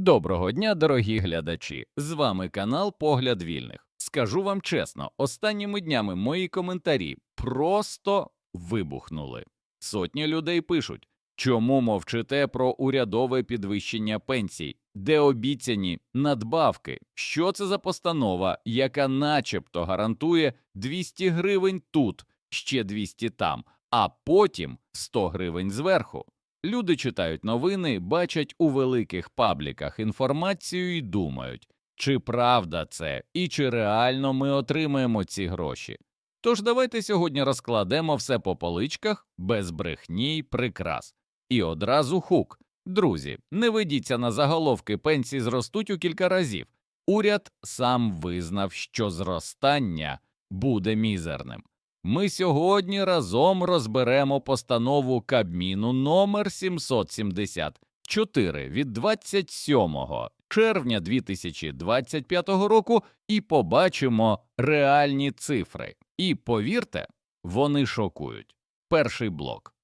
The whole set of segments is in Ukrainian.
Доброго дня, дорогі глядачі! З вами канал Погляд Вільних. Скажу вам чесно, останніми днями мої коментарі просто вибухнули. Сотні людей пишуть, чому мовчите про урядове підвищення пенсій, де обіцяні надбавки, що це за постанова, яка начебто гарантує 200 гривень тут, ще 200 там, а потім 100 гривень зверху. Люди читають новини, бачать у великих пабліках інформацію і думають, чи правда це і чи реально ми отримаємо ці гроші. Тож давайте сьогодні розкладемо все по поличках без брехні й прикрас. І одразу хук. Друзі, не ведіться на заголовки пенсії зростуть у кілька разів. Уряд сам визнав, що зростання буде мізерним. Ми сьогодні разом розберемо постанову Кабміну номер 774 від 27 червня 2025 року і побачимо реальні цифри. І повірте, вони шокують. Перший блок.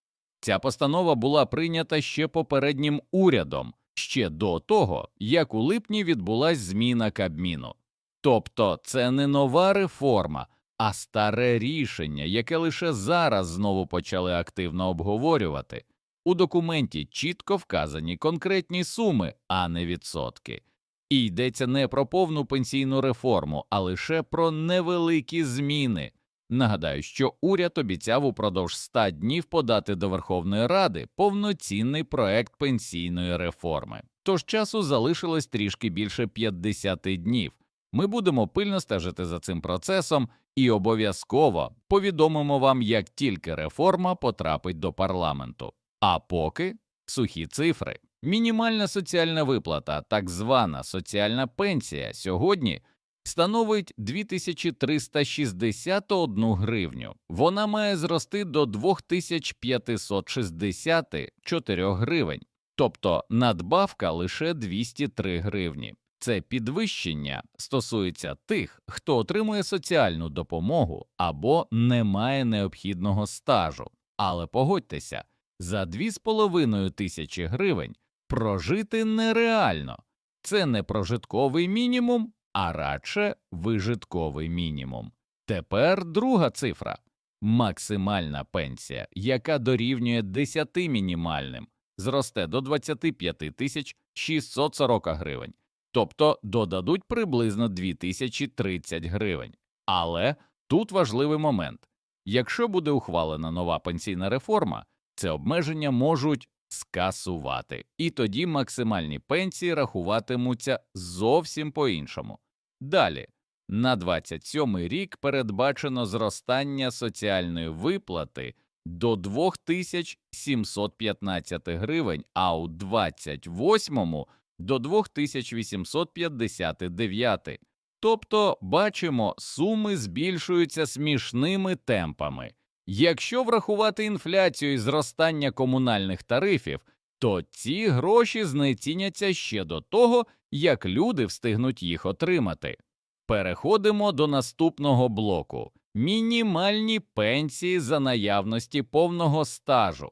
Ця постанова була прийнята ще попереднім урядом, ще до того, як у липні відбулась зміна Кабміну. Тобто це не нова реформа, а старе рішення, яке лише зараз знову почали активно обговорювати. У документі чітко вказані конкретні суми, а не відсотки. І йдеться не про повну пенсійну реформу, а лише про невеликі зміни. Нагадаю, що уряд обіцяв упродовж 100 днів подати до Верховної Ради повноцінний проект пенсійної реформи. Тож часу залишилось трішки більше 50 днів. Ми будемо пильно стежити за цим процесом і обов'язково повідомимо вам, як тільки реформа потрапить до парламенту. А поки сухі цифри. Мінімальна соціальна виплата, так звана соціальна пенсія, сьогодні становить 2361 гривню. Вона має зрости до 2564 гривень, тобто надбавка лише 203 гривні. Це підвищення стосується тих, хто отримує соціальну допомогу або не має необхідного стажу. Але погодьтеся, за 2,5 тисячі гривень прожити нереально. Це не прожитковий мінімум, а радше вижитковий мінімум. Тепер друга цифра максимальна пенсія, яка дорівнює 10 мінімальним, зросте до 25 тисяч 640 гривень тобто додадуть приблизно 2030 гривень. Але тут важливий момент якщо буде ухвалена нова пенсійна реформа, це обмеження можуть скасувати, і тоді максимальні пенсії рахуватимуться зовсім по іншому. Далі. На 27 рік передбачено зростання соціальної виплати до 2715 гривень, а у 28 до 2859. Тобто, бачимо, суми збільшуються смішними темпами. Якщо врахувати інфляцію і зростання комунальних тарифів, то ці гроші знеціняться ще до того, як люди встигнуть їх отримати. Переходимо до наступного блоку мінімальні пенсії за наявності повного стажу.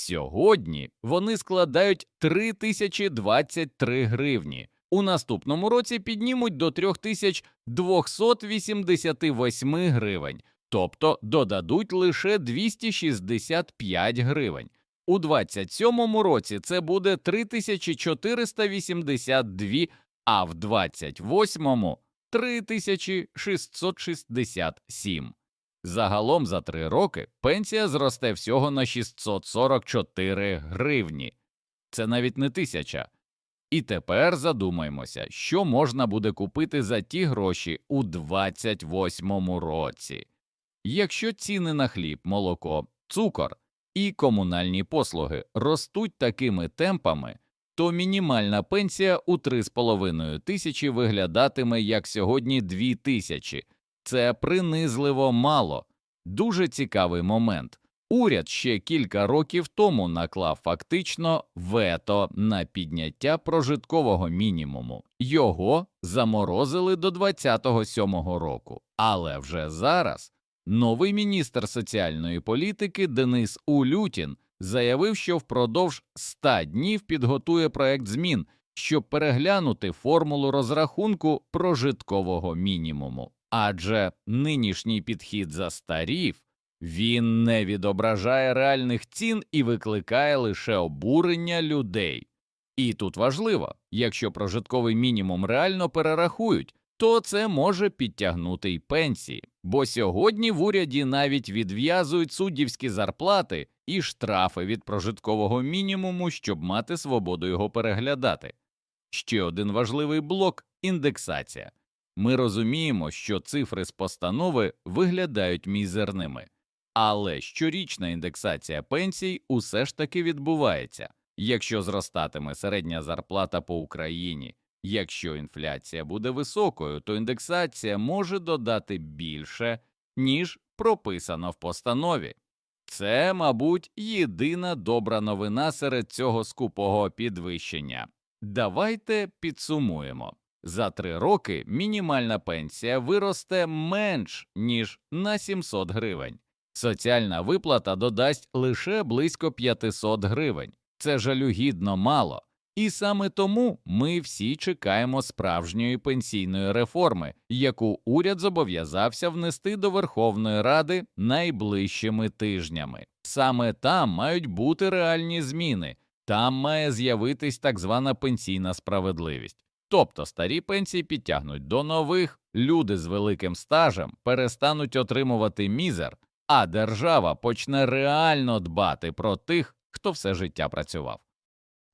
Сьогодні вони складають 3023 гривні. У наступному році піднімуть до 3288 гривень, тобто додадуть лише 265 гривень. У 27-му році це буде 3482, а в 28-му – 3667. Загалом за три роки пенсія зросте всього на 644 гривні, це навіть не тисяча. І тепер задумаємося, що можна буде купити за ті гроші у 28-му році. Якщо ціни на хліб, молоко, цукор і комунальні послуги ростуть такими темпами, то мінімальна пенсія у 3,5 тисячі виглядатиме як сьогодні 2 тисячі. Це принизливо мало. Дуже цікавий момент. Уряд ще кілька років тому наклав фактично вето на підняття прожиткового мінімуму. Його заморозили до 27-го року. Але вже зараз новий міністр соціальної політики Денис Улютін заявив, що впродовж 100 днів підготує проект змін, щоб переглянути формулу розрахунку прожиткового мінімуму. Адже нинішній підхід застарів, він не відображає реальних цін і викликає лише обурення людей. І тут важливо, якщо прожитковий мінімум реально перерахують, то це може підтягнути й пенсії, бо сьогодні в уряді навіть відв'язують суддівські зарплати і штрафи від прожиткового мінімуму, щоб мати свободу його переглядати. Ще один важливий блок індексація. Ми розуміємо, що цифри з постанови виглядають мізерними, але щорічна індексація пенсій усе ж таки відбувається, якщо зростатиме середня зарплата по Україні. Якщо інфляція буде високою, то індексація може додати більше, ніж прописано в постанові. Це, мабуть, єдина добра новина серед цього скупого підвищення. Давайте підсумуємо. За три роки мінімальна пенсія виросте менш ніж на 700 гривень. Соціальна виплата додасть лише близько 500 гривень. Це жалюгідно мало. І саме тому ми всі чекаємо справжньої пенсійної реформи, яку уряд зобов'язався внести до Верховної Ради найближчими тижнями. Саме там мають бути реальні зміни, там має з'явитись так звана пенсійна справедливість. Тобто старі пенсії підтягнуть до нових, люди з великим стажем перестануть отримувати мізер, а держава почне реально дбати про тих, хто все життя працював.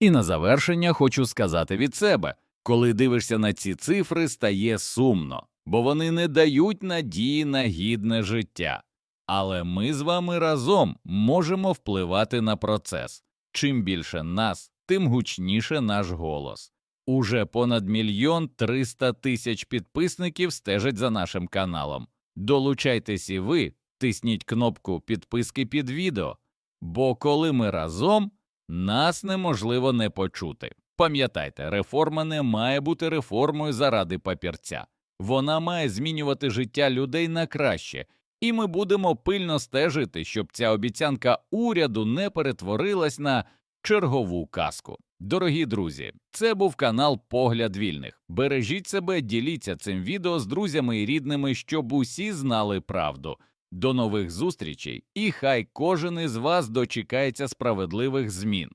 І на завершення хочу сказати від себе коли дивишся на ці цифри, стає сумно, бо вони не дають надії на гідне життя. Але ми з вами разом можемо впливати на процес. Чим більше нас, тим гучніше наш голос. Уже понад мільйон триста тисяч підписників стежать за нашим каналом. Долучайтесь і ви, тисніть кнопку підписки під відео, бо коли ми разом, нас неможливо не почути. Пам'ятайте, реформа не має бути реформою заради папірця. Вона має змінювати життя людей на краще, і ми будемо пильно стежити, щоб ця обіцянка уряду не перетворилась на чергову казку. Дорогі друзі, це був канал Погляд Вільних. Бережіть себе, діліться цим відео з друзями і рідними, щоб усі знали правду. До нових зустрічей, і хай кожен із вас дочекається справедливих змін.